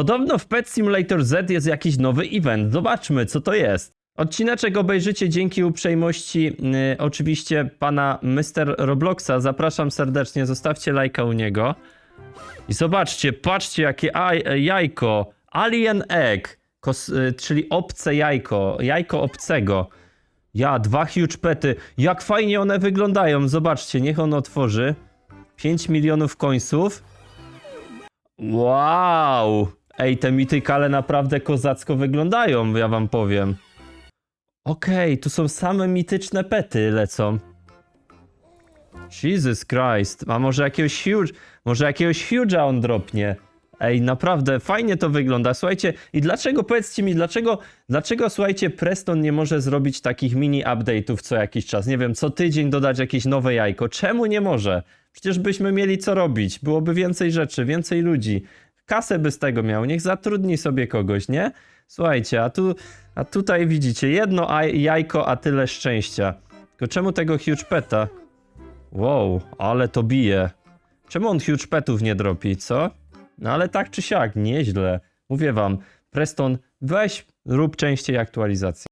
Podobno w Pet Simulator Z jest jakiś nowy event. Zobaczmy, co to jest. Odcineczek obejrzycie dzięki uprzejmości y, oczywiście pana Mr. Robloxa. Zapraszam serdecznie, zostawcie lajka u niego. I zobaczcie, patrzcie jakie aj, jajko. Alien Egg, kos, y, czyli obce jajko, jajko obcego. Ja, dwa huge pety. Jak fajnie one wyglądają. Zobaczcie, niech on otworzy. 5 milionów końców. Wow! Ej, te mitykale naprawdę kozacko wyglądają, ja wam powiem. Okej, tu są same mityczne pety lecą. Jesus Christ, a może jakiegoś huge, może jakiegoś huge'a on dropnie. Ej, naprawdę fajnie to wygląda. Słuchajcie, i dlaczego, powiedzcie mi, dlaczego, dlaczego, słuchajcie, Preston nie może zrobić takich mini update'ów co jakiś czas? Nie wiem, co tydzień dodać jakieś nowe jajko. Czemu nie może? Przecież byśmy mieli co robić. Byłoby więcej rzeczy, więcej ludzi. Kasę by z tego miał. Niech zatrudni sobie kogoś, nie? Słuchajcie, a tu, a tutaj widzicie, jedno aj- jajko, a tyle szczęścia. Tylko czemu tego huge peta? Wow, ale to bije. Czemu on huge petów nie dropi, co? No ale tak czy siak, nieźle. Mówię wam, Preston, weź, rób częściej aktualizację.